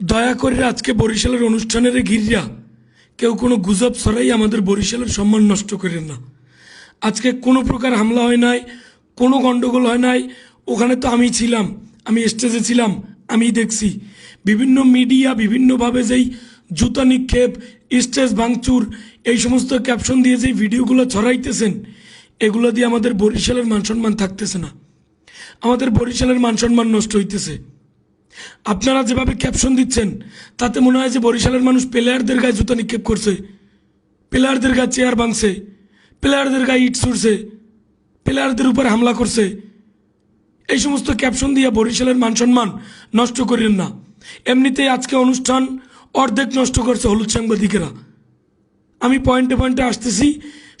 দয়া করে আজকে বরিশালের অনুষ্ঠানের ঘিরিয়া কেউ কোনো গুজব ছড়াই আমাদের বরিশালের সম্মান নষ্ট করেন না। আজকে কোনো প্রকার হামলা হয় নাই, কোনো গণ্ডগোল হয় নাই। ওখানে তো আমি ছিলাম, আমি স্টেজে ছিলাম আমি দেখছি। বিভিন্ন মিডিয়া বিভিন্নভাবে যেই জুতা নিক্ষেপ স্টেজ ভাঙচুর, এই সমস্ত ক্যাপশন দিয়ে যেই ভিডিওগুলো ছড়াইতেছেন, এগুলো দিয়ে আমাদের বরিশালের মান সম্মান থাকতেছে না। আমাদের বরিশালের মান সম্মান নষ্ট হইতেছে। আপনারা যেভাবে ক্যাপশন দিচ্ছেন, তাতে মনে হয় যে বরিশালের মানুষ প্লেয়ারদের গায়ে জুতো নিক্ষেপ করছে। প্লেয়ারদের গায়ে চেয়ার ভাঙছে প্লেয়ারদের গায়ে ইট ছুড়ছে প্লেয়ারদের উপর হামলা করছে। এই সমস্ত ক্যাপশন দিয়ে বরিশালের মান সম্মান নষ্ট করেন না। এমনিতেই আজকে অনুষ্ঠান অর্ধেক নষ্ট করছে হলুদ সাংবাদিকেরা। আমি পয়েন্টে পয়েন্টে আসতেছি,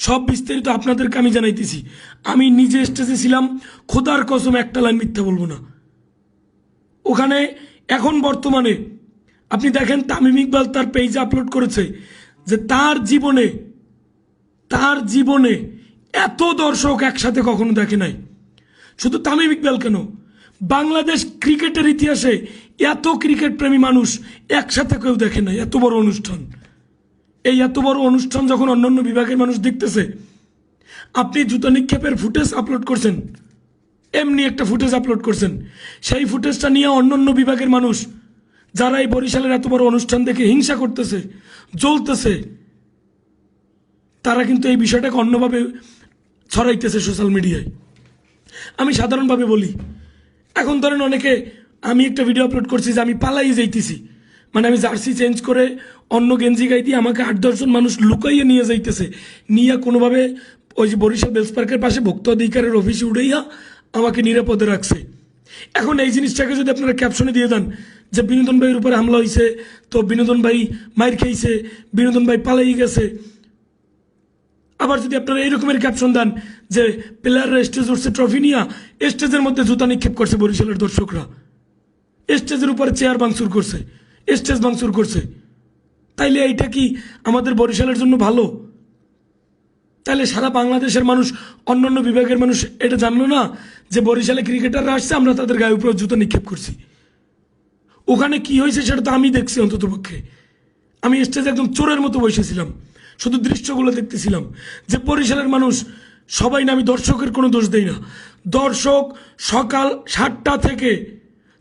সব বিস্তারিত আপনাদেরকে আমি জানাইতেছি। আমি নিজে স্টেজে ছিলাম, খোদার কসম একটা লাইন মিথ্যা বলব না। ওখানে এখন বর্তমানে, আপনি দেখেন তামিম ইকবাল তার পেজে আপলোড করেছে, যে তার জীবনে তার জীবনে এত দর্শক একসাথে কখনো দেখে নাই। শুধু তামিম ইকবাল কেন? বাংলাদেশ ক্রিকেটের ইতিহাসে এত ক্রিকেট প্রেমী মানুষ একসাথে কেউ দেখে নাই, এত বড় অনুষ্ঠান। এই এত বড় অনুষ্ঠান যখন অন্যান্য বিভাগের মানুষ দেখতেছে, আপনি জুতা নিক্ষেপের ফুটেজ আপলোড করছেন এমনি একটা ফুটেজ আপলোড করছেন। সেই ফুটেজটা নিয়ে অন্য অন্য বিভাগের মানুষ, যারা এই বরিশালের এত বড় অনুষ্ঠান দেখে হিংসা করতেছে, জ্বলতেছে, তারা কিন্তু এই বিষয়টাকে অন্যভাবে ছড়াইতেছে সোশ্যাল মিডিয়ায় আমি সাধারণভাবে বলি, এখন ধরেন অনেকে, আমি একটা ভিডিও আপলোড করছি যে আমি পালাই যাইতেছি। মানে আমি জার্সি চেঞ্জ করে অন্য গেঞ্জি গাই দিয়ে আমাকে আট দশজন মানুষ লুকাইয়ে নিয়ে যাইতেছে। নিয়ে কোনোভাবে ওই যে বরিশাল বেলস পার্কের পাশে ভক্ত অধিকারের অফিসে উড়াইয়া আমাকে নিরাপদে রাখছে। এখন এই জিনিসটাকে যদি আপনারা ক্যাপশনে দিয়ে দেন যে বিনোদন ভাইয়ের উপরে হামলা হয়েছে তো বিনোদন ভাই মাইর খেয়েছে, বিনোদন ভাই পালাই গেছে। আবার যদি আপনারা এইরকমের ক্যাপশন দেন যে প্লেয়াররা স্টেজ উঠছে ট্রফি নিয়ে স্টেজের মধ্যে জুতা নিক্ষেপ করছে বরিশালের দর্শকরা। স্টেজের উপরে চেয়ার ভাঙচুর করছে স্টেজ ভাঙচুর করছে। তাইলে এইটা কি আমাদের বরিশালের জন্য ভালো? তাহলে সারা বাংলাদেশের মানুষ, অন্যান্য বিভাগের মানুষ এটা জানলো না যে বরিশালে ক্রিকেটাররা আসছে, আমরা তাদের গায়ে উপরে জুতো নিক্ষেপ করছি। ওখানে কি হয়েছে সেটা তো আমি দেখছি অন্তত পক্ষে আমি স্টেজে একদম চোরের মতো বসেছিলাম, শুধু দৃশ্যগুলো দেখতেছিলাম যে বরিশালের মানুষ, সবাই না আমি দর্শকের কোনো দোষ দেই না। দর্শক সকাল সাতটা থেকে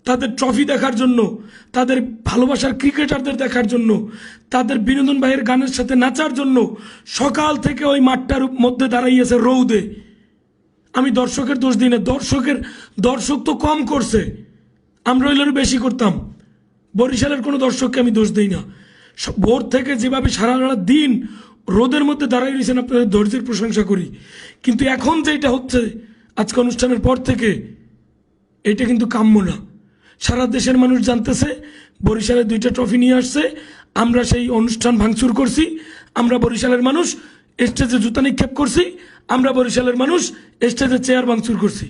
তাদের ট্রফি দেখার জন্য, তাদের ভালোবাসার ক্রিকেটারদের দেখার জন্য, তাদের বিনোদন ভাইয়ের গানের সাথে নাচার জন্য সকাল থেকে ওই মাঠটার মধ্যে দাঁড়াইয়েছে রৌদে। আমি দর্শকের দোষ দিই না, দর্শকের, দর্শক তো কম করছে। আমরা ওইগুলো বেশি করতাম। বরিশালের কোনো দর্শককে আমি দোষ দিই না। ভোর থেকে যেভাবে সারা সারা দিন রোদের মধ্যে দাঁড়াই রয়েছেন আপনাদের ধৈর্যের প্রশংসা করি। কিন্তু এখন যেটা হচ্ছে, আজকে অনুষ্ঠানের পর থেকে, এটা কিন্তু কাম্য না। সারা দেশের মানুষ জানতেছে, বরিশালে দুইটা ট্রফি নিয়ে আসছে, আমরা সেই অনুষ্ঠান ভাঙচুর করছি, আমরা বরিশালের মানুষ স্টেজে জুতা নিক্ষেপ করছি, আমরা বরিশালের মানুষ স্টেজে চেয়ার ভাঙচুর করছি।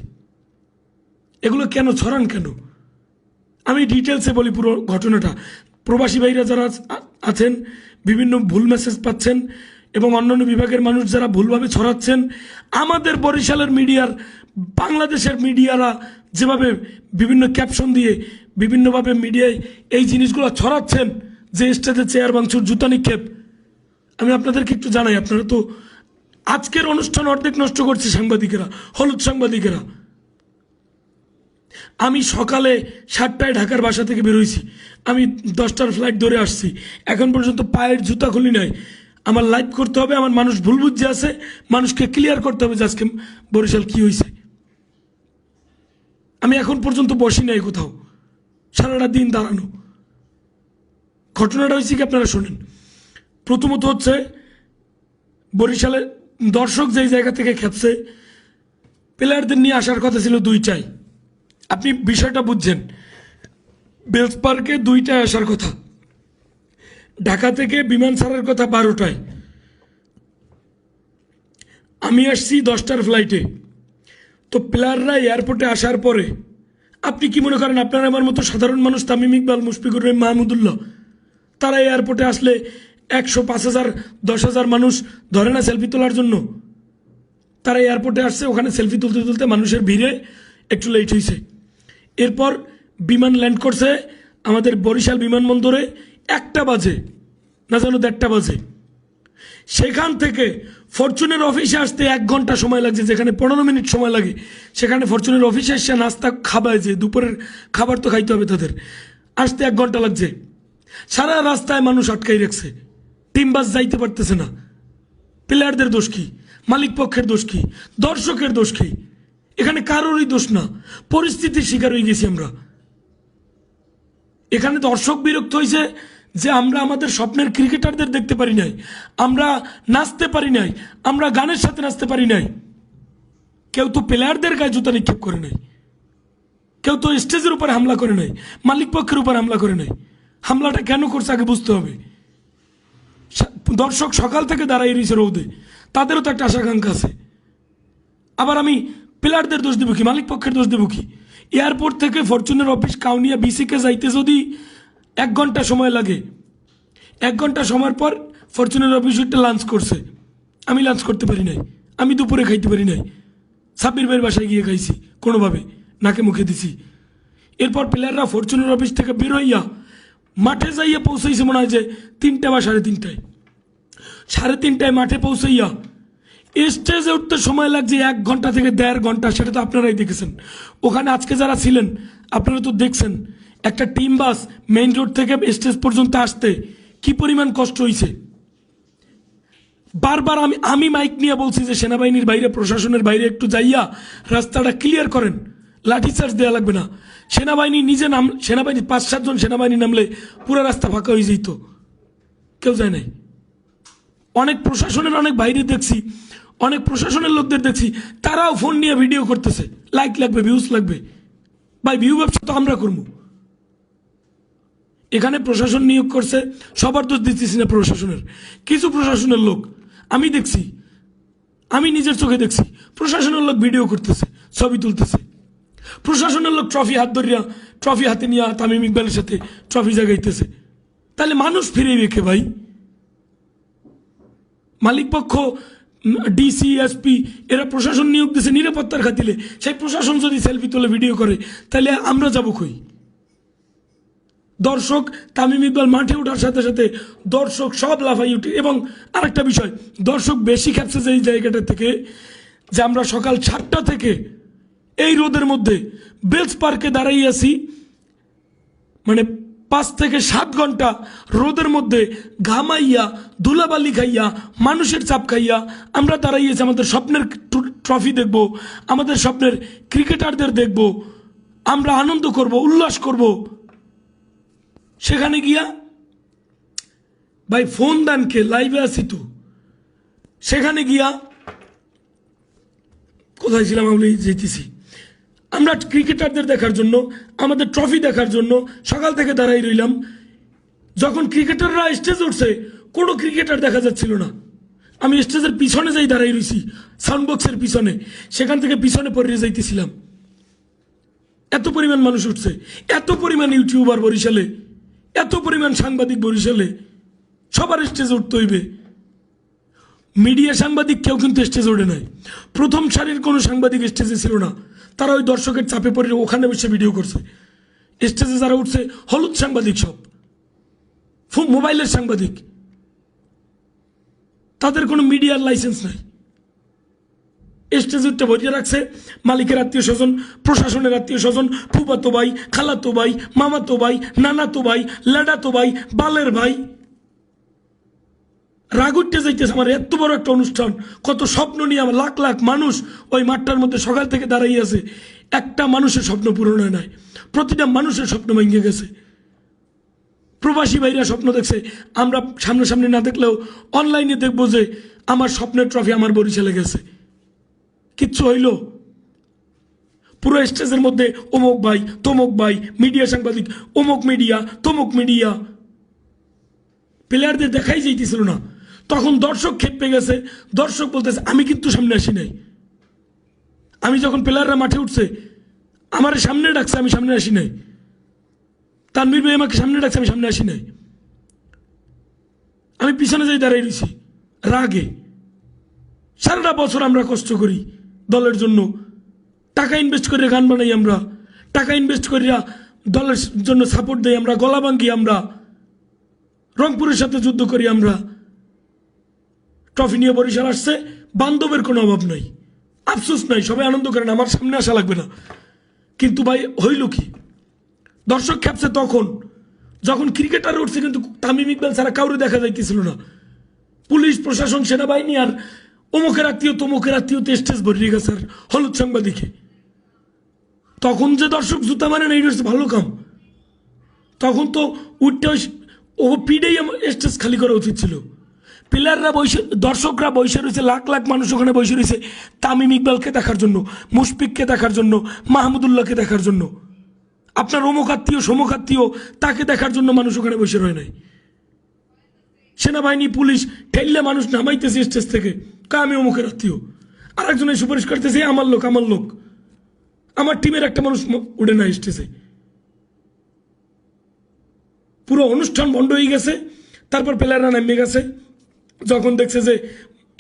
এগুলো কেন ছড়ান কেন? আমি ডিটেলসে বলি পুরো ঘটনাটা। প্রবাসী ভাইরা যারা আছেন, বিভিন্ন ভুল মেসেজ পাচ্ছেন এবং অন্যান্য বিভাগের মানুষ যারা ভুলভাবে ছড়াচ্ছেন, আমাদের বরিশালের মিডিয়ার বাংলাদেশের মিডিয়ারা যেভাবে বিভিন্ন ক্যাপশন দিয়ে বিভিন্নভাবে মিডিয়ায় এই জিনিসগুলো ছড়াচ্ছেন, যে স্টেজে চেয়ার ভাঙচুর জুতা নিক্ষেপ, আমি আপনাদেরকে একটু জানাই, আপনারা তো আজকের অনুষ্ঠান অর্ধেক নষ্ট করছে সাংবাদিকেরা, হলুদ সাংবাদিকেরা। আমি সকালে সাতটায় ঢাকার বাসা থেকে বেরোইছি, আমি দশটার ফ্লাইট ধরে আসছি, এখন পর্যন্ত পায়ের জুতা খুলি নাই। আমার লাইভ করতে হবে, আমার মানুষ ভুল বুঝছে আছে, মানুষকে ক্লিয়ার করতে হবে যে আজকে বরিশাল কী হয়েছে আমি এখন পর্যন্ত বসি নাই কোথাও। সারাটা দিন দাঁড়ানো। ঘটনাটা হয়েছে কি আপনারা শোনেন। প্রথমত হচ্ছে, বরিশালে দর্শক যেই জায়গা থেকে খেপছে, প্লেয়ারদের নিয়ে আসার কথা ছিল দুইটাই। আপনি বিষয়টা বুঝছেন। বেলস পার্কে দুইটায় আসার কথা। ঢাকা থেকে বিমান ছাড়ার কথা বারোটায়। আমি আসছি দশটার ফ্লাইটে তো প্লেয়াররা এয়ারপোর্টে আসার পরে, আপনি কি মনে করেন আপনার আমার মতো সাধারণ মানুষ তামিম ইকবাল, মুশফিকুর রহিম, মাহমুদুল্লাহ? তারা এয়ারপোর্টে আসলে একশো পাঁচ হাজার, দশ হাজার মানুষ ধরে না সেলফি তোলার জন্য? তারা এয়ারপোর্টে আসছে, ওখানে সেলফি তুলতে তুলতে মানুষের ভিড়ে একটু লেট হয়েছে এরপর বিমান ল্যান্ড করছে, আমাদের বরিশাল বিমানবন্দরে একটা বাজে, না যেন দেড়টা বাজে। সেখান থেকে ফরচুনের অফিসে আসতে এক ঘণ্টা সময় লাগছে, যেখানে পনেরো মিনিট সময় লাগে। সেখানে ফরচুনের অফিসে এসে নাস্তা খাবায় যে, দুপুরের খাবার তো খাইতে হবে তাদের। আসতে এক ঘণ্টা লাগছে। সারা রাস্তায় মানুষ আটকাই রাখছে। টিম বাস যাইতে পারতেছে না। প্লেয়ারদের দোষ কি? মালিক পক্ষের দোষ কি? দর্শকের দোষ কি? এখানে কারোরই দোষ না। পরিস্থিতির শিকার হয়ে গেছি আমরা। এখানে দর্শক বিরক্ত হয়েছে যে আমরা আমাদের স্বপ্নের ক্রিকেটারদের দেখতে পারি নাই, আমরা নাচতে পারি নাই, আমরা গানের সাথে নাচতে পারি নাই। কেউ তো প্লেয়ারদের গায়ে জুতা নিক্ষেপ করে নাই। কেউ তো স্টেজের উপরে হামলা করে নাই, মালিক পক্ষের উপর হামলা করে নাই। হামলাটা কেন করছে আগে বুঝতে হবে। দর্শক সকাল থেকে দাঁড়াই রয়েছে রৌদে, তাদেরও তো একটা আশাকাঙ্ক্ষা আছে। আবার আমি প্লেয়ারদের দোষ দেবো কি, মালিক পক্ষের দোষ দেবো কি? এয়ারপোর্ট থেকে ফরচুনের অফিস কাউনিয়া বিসিকে যাইতে যদি এক ঘণ্টা সময় লাগে। এক ঘণ্টা সময়ের পর ফরচুনের অফিস একটা লাঞ্চ করছে। আমি লাঞ্চ করতে পারি নাই। আমি দুপুরে খাইতে পারি নাই। সাব্বির ভাইয়ের বাসায় গিয়ে খাইছি, কোনোভাবে। নাকে মুখে দিছি। এরপর প্লেয়াররা ফরচুনের অফিস থেকে বের হইয়া মাঠে যাইয়া পৌঁছাইছে মনে হয় যে তিনটা বা সাড়ে তিনটায়। সাড়ে তিনটায় মাঠে পৌঁছাইয়া স্টেজে উঠতে সময় লাগছে এক ঘণ্টা থেকে দেড় ঘণ্টা, সেটা তো আপনারাই দেখেছেন। ওখানে আজকে যারা ছিলেন, আপনারা তো দেখছেন একটা টিম বাস মেইন রোড থেকে স্টেজ পর্যন্ত আসতে কি পরিমাণ কষ্ট হয়েছে বারবার আমি আমি মাইক নিয়ে বলছি যে সেনাবাহিনীর বাইরে, প্রশাসনের বাইরে একটু যাইয়া রাস্তাটা ক্লিয়ার করেন। লাঠিচার্জ দেওয়া লাগবে না। সেনাবাহিনী নিজে নাম, সেনাবাহিনী, পাঁচ সাতজন সেনাবাহিনী নামলে পুরো রাস্তা ফাঁকা হয়ে যেত কেউ যায় নাই। অনেক প্রশাসনের অনেক বাইরে দেখছি, অনেক প্রশাসনের লোকদের দেখছি, তারাও ফোন নিয়ে ভিডিও করতেছে। লাইক লাগবে ভিউজ লাগবে। ভাই ভিউ ব্যবসা তো আমরা করব এখানে প্রশাসন নিয়োগ করছে, সবার দোষ দিচ্ছি না প্রশাসনের। কিছু প্রশাসনের লোক, আমি দেখছি, আমি নিজের চোখে দেখছি, প্রশাসনের লোক ভিডিও করতেছে, ছবি তুলতেছে। প্রশাসনের লোক ট্রফি হাত ধরিয়া, ট্রফি হাতে নিয়ে তামিম ইকবালের সাথে ট্রফি জাগাইতেছে। তাহলে মানুষ ফিরে রেখে ভাই। মালিক পক্ষ, ডিসি, এসপি, এরা প্রশাসন নিয়োগ দিয়েছে নিরাপত্তার খাতিলে সেই প্রশাসন যদি সেলফি তুলে, ভিডিও করে, তাহলে আমরা যাব কই? দর্শক তামিম ইকবাল মাঠে ওঠার সাথে সাথে দর্শক সব লাফাই উঠে। এবং আরেকটা বিষয়, দর্শক বেশি খেপছে যে এই জায়গাটা থেকে যে আমরা সকাল সাতটা থেকে এই রোদের মধ্যে বেলস পার্কে দাঁড়াই আছি। মানে পাঁচ থেকে সাত ঘণ্টা রোদের মধ্যে ঘামাইয়া, ধুলাবালি খাইয়া, মানুষের চাপ খাইয়া আমরা দাঁড়াইয়েছি আমাদের স্বপ্নের ট্র- ট্রফি দেখব, আমাদের স্বপ্নের ক্রিকেটারদের দেখব, আমরা আনন্দ করব, উল্লাস করব। সেখানে গিয়া ভাই ফোন দানকে লাইভে আছি তো। সেখানে গিয়া কোথায় ছিলাম আমি যেতেছি। আমরা ক্রিকেটারদের দেখার জন্য, আমাদের ট্রফি দেখার জন্য সকাল থেকে দাঁড়াই রইলাম। যখন ক্রিকেটাররা স্টেজ উঠছে, কোনো ক্রিকেটার দেখা যাচ্ছিল না। আমি স্টেজের পিছনে যাই দাঁড়াই রইছি সাউন্ড বক্সের পিছনে, সেখান থেকে পিছনে পড়ে যাইতেছিলাম। এত পরিমাণ মানুষ উঠছে, এত পরিমাণ ইউটিউবার বরিশালে এত পরিমাণ সাংবাদিক বরিশালে, সবার স্টেজে উঠতে হইবে। মিডিয়া সাংবাদিক কেউ কিন্তু স্টেজে ওঠে নাই। প্রথম সারির কোনো সাংবাদিক স্টেজে ছিল না। তারা ওই দর্শকের চাপে পড়ে ওখানে বসে ভিডিও করছে। স্টেজে যারা উঠছে, হলুদ সাংবাদিক সব। মোবাইলের সাংবাদিক। তাদের কোনো মিডিয়ার লাইসেন্স নাই। স্টেজে উঠতে ভরিয়ে রাখছে। মালিকের আত্মীয় স্বজন, প্রশাসনের আত্মীয় স্বজন, ফুফাতো ভাই, খালাতো ভাই, মামাতো ভাই, নানাতো ভাই, লাডাতো ভাই, বালের ভাই। রাগুট্টে যাইতেছে আমার, এত বড় একটা অনুষ্ঠান। কত স্বপ্ন নিয়ে আমার লাখ লাখ মানুষ ওই মাঠটার মধ্যে সকাল থেকে দাঁড়াই আছে। একটা মানুষের স্বপ্ন পূরণ হয় নাই। প্রতিটা মানুষের স্বপ্ন ভেঙে গেছে। প্রবাসী ভাইরা স্বপ্ন দেখছে। আমরা সামনাসামনি না দেখলেও অনলাইনে দেখব যে আমার স্বপ্নের ট্রফি আমার বরিশালে গেছে। কিচ্ছু হইল। পুরো স্টেজের মধ্যে অমুক ভাই, তমুক ভাই, মিডিয়া সাংবাদিক, অমুক মিডিয়া, তমুক মিডিয়া। প্লেয়ারদের দেখাই যাইতেছিল না। তখন দর্শক খেপে গেছে। দর্শক বলতেছে, আমি কিন্তু সামনে আসি নাই। আমি যখন প্লেয়াররা মাঠে উঠছে, আমার সামনে ডাকছে, আমি সামনে আসি নাই। তানবীর ভাই আমাকে সামনে ডাকছে, আমি সামনে আসি নাই। আমি পিছনে যাই দাঁড়াই রয়েছি রাগে। সারাটা বছর আমরা কষ্ট করি। দলের জন্য। টাকা ইনভেস্ট করে গান বানাই আমরা। টাকা ইনভেস্ট করিয়া দলের জন্য সাপোর্ট দেই আমরা, গলা ভাঙ্গি আমরা। রংপুরের সাথে যুদ্ধ করি আমরা। ট্রফি নিয়ে বরিশাল আসছে, বান্ধবের কোনো অভাব নাই। আফসোস নাই, সবাই আনন্দ করেন, আমার সামনে আসা লাগবে না। কিন্তু ভাই, হইল কি? দর্শক খেপছে তখন। যখন ক্রিকেটার উঠছে, কিন্তু তামিম ইকবাল ছাড়া কাউরে দেখা যাইতেছিল না। পুলিশ, প্রশাসন, সেনাবাহিনী আর অমুকের আত্মীয় তমুকের আত্মীয় স্টেজ ভরিয়ে গেছে আর হলুদ সাংবাদিকে। তখন যে দর্শক জুতা মানে না এটা ভালো কাম। তখন তো উঠতে ও পিডেই স্টেজ খালি করা উচিত ছিল। প্লেয়াররা বসে, দর্শকরা বসে রয়েছে, লাখ লাখ মানুষ ওখানে বসে রয়েছে তামিম ইকবালকে দেখার জন্য, মুশফিককে দেখার জন্য, মাহমুদুল্লাহকে দেখার জন্য। আপনার অমুক আত্মীয় সমুখ আত্মীয় তাকে দেখার জন্য মানুষ ওখানে বসে রয় নাই। সেনাবাহিনী, পুলিশ, ঠেললে মানুষ নামাইতেছে স্টেজ থেকে। কা আমি অমুকের আত্মীয় আর একজনে সুপারিশ করতেছে আমার লোক আমার লোক। আমার টিমের একটা মানুষ উঠে না স্টেজে। পুরো অনুষ্ঠান বন্ধ হয়ে গেছে, তারপর প্লেয়াররা নেমে গেছে। যখন দেখছে যে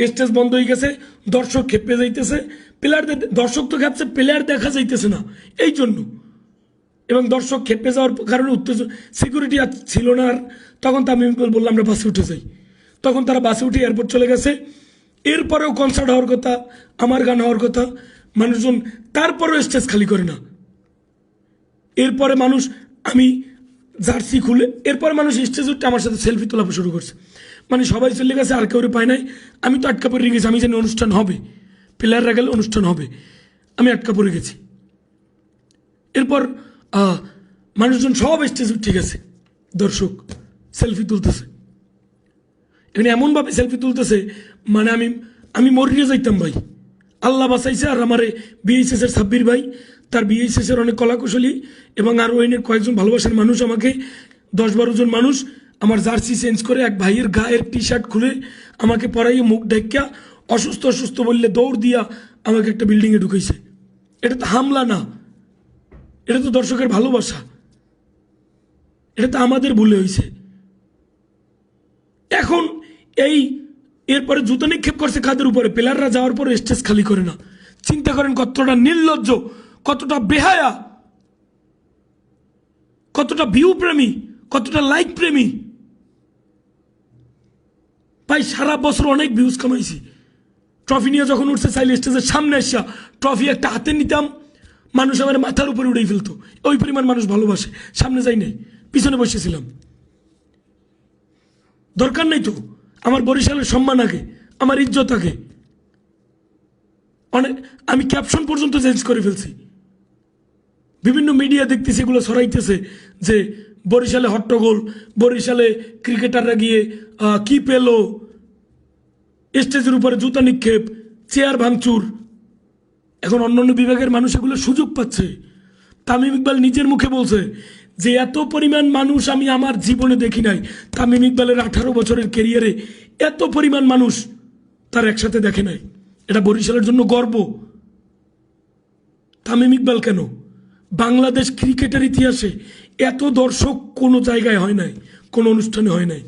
স্টেজ বন্ধ হয়ে গেছে, দর্শক খেপে যাইতেছে। প্লেয়ারদের দর্শক তো খেপছে, প্লেয়ার দেখা যাইতেছে না। এই জন্য। এবং দর্শক খেপে যাওয়ার কারণে উত্তেজন সিকিউরিটি আর ছিল না আর। তখন তো আমি বললাম আমরা বাসে উঠে যাই। তখন তারা বাসে উঠে এয়ারপোর্ট চলে গেছে। এরপরেও কনসার্ট হওয়ার কথা, আমার গান হওয়ার কথা, মানুষজন তারপরেও স্টেজ খালি করে না। এরপরে মানুষ, আমি জার্সি খুলে, এরপরে মানুষ স্টেজ উঠতে আমার সাথে সেলফি তোলা শুরু করছে। মানে সবাই চলে গেছে, আর কেউ পায় নাই। আমি তো আটকা পড়ে গেছি, আমি জানি অনুষ্ঠান হবে। প্লেয়াররা গেলে অনুষ্ঠান হবে। আমি আটকা পড়ে গেছি এরপর মানুষজন সব স্টেজ উঠে গেছে। দর্শক সেলফি তুলতেছে। এখানে এমনভাবে সেলফি তুলতেছে মানে আমি আমি মরিয়ে যাইতাম ভাই। আল্লাহ বাঁচাইছে আর আমার বিএইচএস এর সাব্বির ভাই, তার বিএইচএস এর অনেক কলাকুশলী এবং আর ওইনের কয়েকজন ভালোবাসার মানুষ আমাকে, দশ বারো জন মানুষ আমার জার্সি চেঞ্জ করে এক ভাইয়ের গায়ের টি শার্ট খুলে আমাকে পরাইয়ে মুখ ঢেকিয়া অসুস্থ অসুস্থ বললে দৌড় দিয়া আমাকে একটা বিল্ডিংয়ে ঢুকাইছে। এটা তো হামলা না। এটা তো দর্শকের ভালোবাসা। এটা তো আমাদের ভুলে হয়েছে এখন এই, এরপরে জুতো নিক্ষেপ করছে কাদের উপরে? প্লেয়াররা যাওয়ার পরে স্টেজ খালি করে না। চিন্তা করেন কতটা নির্লজ্জ, কতটা বেহায়া, কতটা ভিউ প্রেমী, কতটা লাইক প্রেমী। ভাই, সারা বছর অনেক ভিউজ কামাইছি। ট্রফি নিয়ে যখন উঠছে, চাইলে স্টেজের সামনে এসা ট্রফি একটা হাতে নিতাম, মানুষ আমার মাথার উপরে উড়েই ফেলতো। ওই পরিমাণ মানুষ ভালোবাসে, সামনে যাই নাই, পিছনে বসেছিলাম। দরকার নেই তো। আমার বরিশালের সম্মান আগে, আমার ইজ্জত আগে। অনেক, আমি ক্যাপশন পর্যন্ত চেঞ্জ করে ফেলছি। বিভিন্ন মিডিয়া দেখতেছি, এগুলো ছড়াইতেছে যে বরিশালে হট্টগোল বরিশালে ক্রিকেটাররা গিয়ে কি পেল? স্টেজের উপরে জুতা নিক্ষেপ চেয়ার ভাঙচুর। এখন অন্যান্য বিভাগের মানুষ এগুলো সুযোগ পাচ্ছে। তামিম ইকবাল নিজের মুখে বলছে যে এত পরিমাণ মানুষ আমি আমার জীবনে দেখি নাই। তামিম ইকবালের আঠারো বছরের কেরিয়ারে এত পরিমাণ মানুষ তার একসাথে দেখে নাই। এটা বরিশালের জন্য গর্ব। তামিম ইকবাল কেন? বাংলাদেশ ক্রিকেটের ইতিহাসে এত দর্শক কোনো জায়গায় হয় নাই, কোনো অনুষ্ঠানে হয় নাই।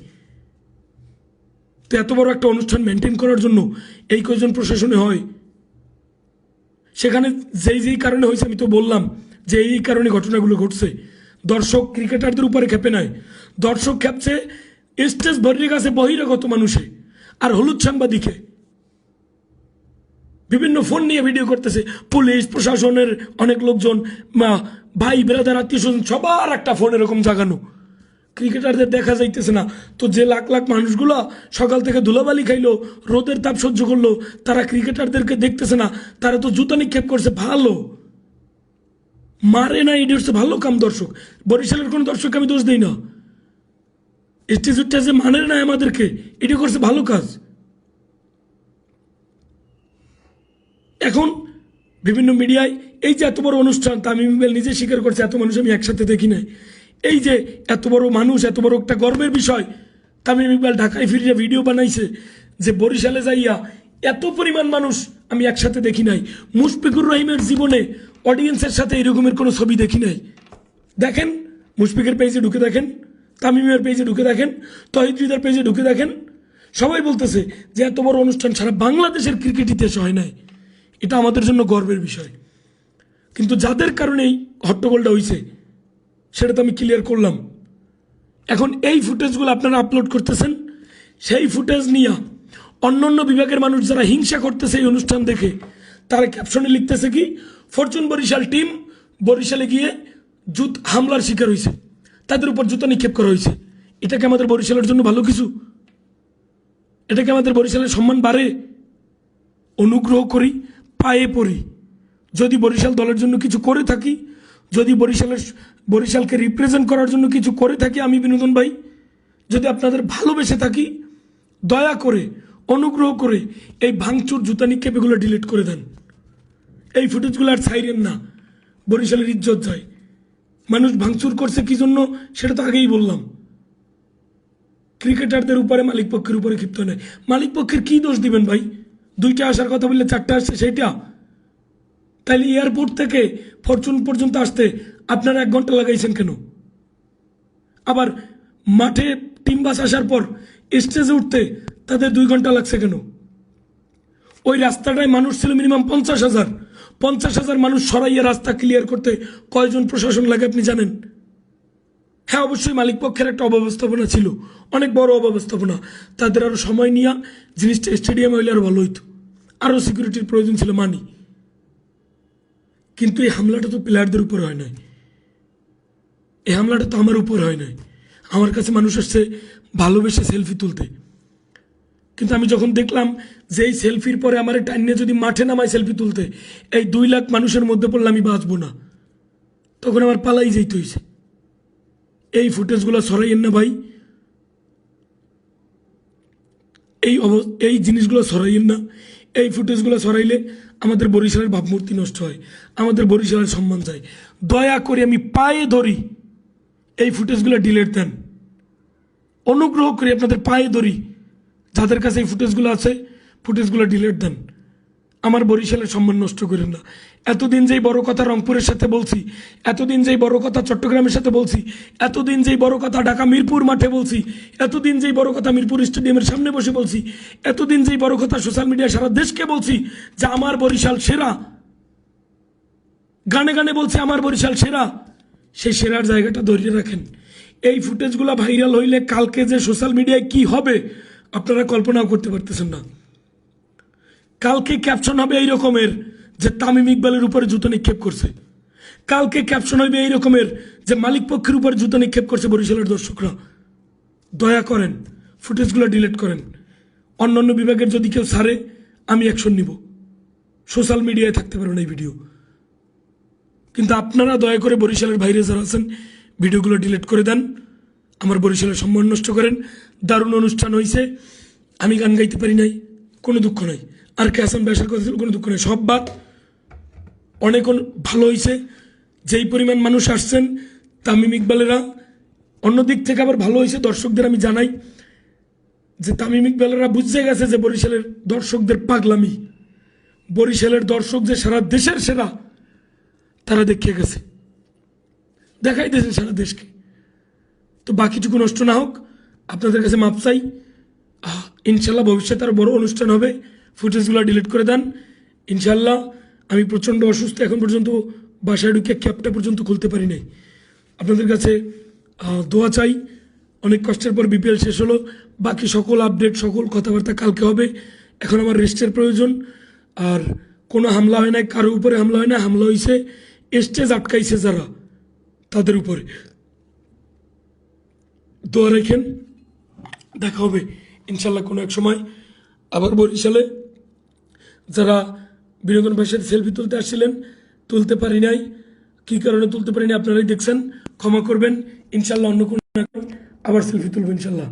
তো এত বড় একটা অনুষ্ঠান মেনটেন করার জন্য এই কয়জন প্রশাসনে হয়? সেখানে যেই যেই কারণে হয়েছে আমি তো বললাম যে এই কারণে ঘটনাগুলো ঘটছে। দর্শক ক্রিকেটারদের উপরে খেপে নাই দর্শক খেপছে, স্টেজ ভরিয়ে গেছে বহিরাগত মানুষে আর হলুদ সাংবাদিকে। বিভিন্ন ফোন নিয়ে ভিডিও করতেছে, পুলিশ, প্রশাসনের অনেক লোকজন ভাই বেড়াদার আত্মীয় স্বজন, সবার একটা ফোন এরকম জাগানো। ক্রিকেটারদের দেখা যাইতেছে না। তো যে লাখ লাখ মানুষগুলো সকাল থেকে ধুলাবালি খাইলো, রোদের তাপ সহ্য করল, তারা ক্রিকেটারদেরকে দেখতেছে না। তারা তো জুতা নিক্ষেপ করছে, ভালো। মারে না এটি হচ্ছে ভালো কাম দর্শক। বরিশালের কোনো দর্শক আমি দোষ দিই না। স্টেজ যে মানে না আমাদেরকে এটি করছে ভালো কাজ। এখন বিভিন্ন মিডিয়ায় এই যে এত বড় অনুষ্ঠান, তামিম ইকবাল নিজে স্বীকার করছে, এত মানুষ আমি একসাথে দেখি নাই। এই যে এত বড় মানুষ, এত বড় একটা গর্বের বিষয়, তামিম ইকবাল ঢাকায় ফিরিয়ে ভিডিও বানাইছে যে বরিশালে যাইয়া এত পরিমাণ মানুষ আমি একসাথে দেখি নাই। মুশফিকুর রহিমের জীবনে অডিয়েন্সের সাথে এরকমের কোনো ছবি দেখি নাই। দেখেন, মুশফিকের পেজে ঢুকে দেখেন, তামিমের পেজে ঢুকে দেখেন তহিদ্রিদের পেজে ঢুকে দেখেন। সবাই বলতেছে যে এত বড় অনুষ্ঠান সারা বাংলাদেশের ক্রিকেট ইতিহাসে হয় নাই। এটা আমাদের জন্য গর্বের বিষয়। কিন্তু যাদের কারণে এই হট্টগোলটা হয়েছে সেটা তো আমি ক্লিয়ার করলাম। এখন এই ফুটেজগুলো আপনারা আপলোড করতেছেন, সেই ফুটেজ নিয়ে অন্যান্য বিভাগের মানুষ যারা হিংসা করতেছে এই অনুষ্ঠান দেখে, তারা ক্যাপশনে লিখতেছে কি ফরচুন বরিশাল টিম বরিশালে গিয়ে জুত হামলার শিকার হয়েছে। তাদের উপর জুতো নিক্ষেপ করা হয়েছে। এটা কি আমাদের বরিশালের জন্য ভালো কিছু। এটা কি আমাদের বরিশালের সম্মান বাড়ে। অনুগ্রহ করি, পায়ে পড়ি। যদি বরিশাল দলের জন্য কিছু করে থাকি, যদি বরিশালের বরিশালকে রিপ্রেজেন্ট করার জন্য কিছু করে থাকি, আমি বিনোদন ভাই, যদি আপনাদের ভালোবেসে থাকি, দয়া করে, অনুগ্রহ করে এই ভাঙচুর, জুতা নিক্ষেপ এগুলো ডিলিট করে দেন। এই ফুটেজগুলো আর ছাইরেন না। বরিশালের ইজ্জত যায় মানুষ ভাঙচুর করছে কি জন্য, সেটা তো আগেই বললাম। ক্রিকেটারদের উপরে মালিক পক্ষের উপরে ক্ষিপ্ত নেই। মালিক পক্ষের কি দোষ দিবেন ভাই? দুইটা আসার কথা বললে চারটা আসছে, সেইটা? তাইলে এয়ারপোর্ট থেকে ফরচুন পর্যন্ত আসতে আপনারা এক ঘণ্টা লাগাইছেন কেন? আবার মাঠে টিম বাস আসার পর স্টেজে উঠতে তাদের দুই ঘণ্টা লাগছে কেন? ওই রাস্তাটায় মানুষ ছিল মিনিমাম পঞ্চাশ হাজার। পঞ্চাশ হাজার মানুষ সরাইয়া রাস্তা ক্লিয়ার করতে কয়জন প্রশাসন লাগে আপনি জানেন? হ্যাঁ অবশ্যই মালিক পক্ষের একটা অব্যবস্থাপনা ছিল। অনেক বড় অব্যবস্থাপনা। তাদের আরও সময় নিয়ে জিনিসটা স্টেডিয়ামে হইলে আরও ভালো হইতো। আরও সিকিউরিটির প্রয়োজন ছিল মানি। কিন্তু এই হামলাটা তো প্লেয়ারদের উপর হয় নাই। এই হামলাটা তো আমার উপর হয় নাই। আমার কাছে মানুষ আসছে ভালোবেসে সেলফি তুলতে। কিন্তু আমি যখন দেখলাম যে এই সেলফির পরে আমার টাইম নিয়ে যদি মাঠে নামায় সেলফি তুলতে, এই দুই লাখ মানুষের মধ্যে পড়লে আমি বাঁচবো না। তখন আমার পালাই যেতে হয়েছে এই ফুটেজগুলো সরাইয়েন না ভাই। এই এই জিনিসগুলো সরাইয়েন না। এই ফুটেজগুলো সরাইলে আমাদের বরিশালের ভাবমূর্তি নষ্ট হয়, আমাদের বরিশালের সম্মান যায় দয়া করে আমি পায়ে ধরি, এই ফুটেজগুলো ডিলেট দেন। অনুগ্রহ করে আপনাদের পায়ে ধরি। যাদের কাছে এই ফুটেজগুলো আছে, ফুটেজগুলো ডিলেট দেন। আমার বরিশালের সম্মান নষ্ট করেন না। এতদিন যেই বড় কথা রংপুরের সাথে বলছি, এতদিন যেই বড় কথা চট্টগ্রামের সাথে বলছি, এতদিন যেই বড় কথা ঢাকা মিরপুর মাঠে বলছি, এতদিন যেই বড় কথা মিরপুর স্টেডিয়ামের সামনে বসে বলছি, এতদিন যেই বড় কথা সোশ্যাল মিডিয়া সারা দেশকে বলছি যে আমার বরিশাল সেরা। গানে গানে বলছে আমার বরিশাল সেরা। সেই সেরার জায়গাটা ধরিয়ে রাখেন। এই ফুটেজগুলো ভাইরাল হইলে কালকে যে সোশ্যাল মিডিয়ায় কি হবে আপনারা কল্পনাও করতে পারতেছেন না। কালকে ক্যাপশন হবে এই রকমের যে তামিম ইকবালের উপরে জুতো নিক্ষেপ করছে। কালকে ক্যাপশন হবে এই রকমের যে মালিক পক্ষের উপরে জুতো নিক্ষেপ করছে বরিশালের দর্শকরা। দয়া করেন, ফুটেজগুলো ডিলিট করেন। অন্য অন্য বিভাগের যদি কেউ সারে আমি অ্যাকশন নিব। সোশ্যাল মিডিয়ায় থাকতে পারেন এই ভিডিও কিন্তু আপনারা দয়া করে বরিশালের বাইরে যারা আছেন ভিডিওগুলো ডিলিট করে দেন। আমার বরিশালের সম্মান নষ্ট করেন, দারুণ অনুষ্ঠান হয়েছে আমি গান গাইতে পারি নাই, কোনো দুঃখ নাই। আর কে হাসান ব্যাসার কথা ছিল কোনো দুঃখ নেই। সব বাদ। অনেক অন- ভালো হয়েছে যেই পরিমাণ মানুষ আসছেন, তামিম ইকবালেরা, অন্য দিক থেকে আবার ভালো হয়েছে দর্শকদের আমি জানাই যে তামিম ইকবালেরা বুঝতে গেছে যে বরিশালের দর্শকদের পাগলামি। বরিশালের দর্শক যে সারা দেশের সেরা, তারা দেখিয়ে গেছে। দেখাই দিয়েছে সারা দেশকে। তো বাকিটুকু নষ্ট না হোক, আপনাদের কাছে মাপ চাই। ইনশাল্লাহ ভবিষ্যতে আরও বড় অনুষ্ঠান হবে। ফুটেজগুলো ডিলিট করে দেন। ইনশাল্লাহ আমি প্রচণ্ড অসুস্থ, এখন পর্যন্ত বাসায় ঢুকে ক্যাবটা পর্যন্ত খুলতে পারি নাই। আপনাদের কাছে দোয়া চাই। অনেক কষ্টের পর বিপিএল শেষ হলো। বাকি সকল আপডেট, সকল কথাবার্তা কালকে হবে। এখন আমার রেস্টের প্রয়োজন। আর কোনো হামলা হয় নাই, কারও উপরে হামলা হয় না হামলা হয়েছে স্টেজ আটকাইছে যারা, তাদের উপরে। দোয়া রেখেন, দেখা হবে ইনশাল্লাহ কোনো এক সময়। আবার বরিশালে যারা বিনোদন ভাষার সেলফি তুলতে আসছিলেন, তুলতে পারি নাই। কী কারণে তুলতে পারিনি আপনারাই দেখছেন, ক্ষমা করবেন, ইনশাল্লাহ অন্য কোনো আবার সেলফি তুলবেন ইনশাল্লাহ।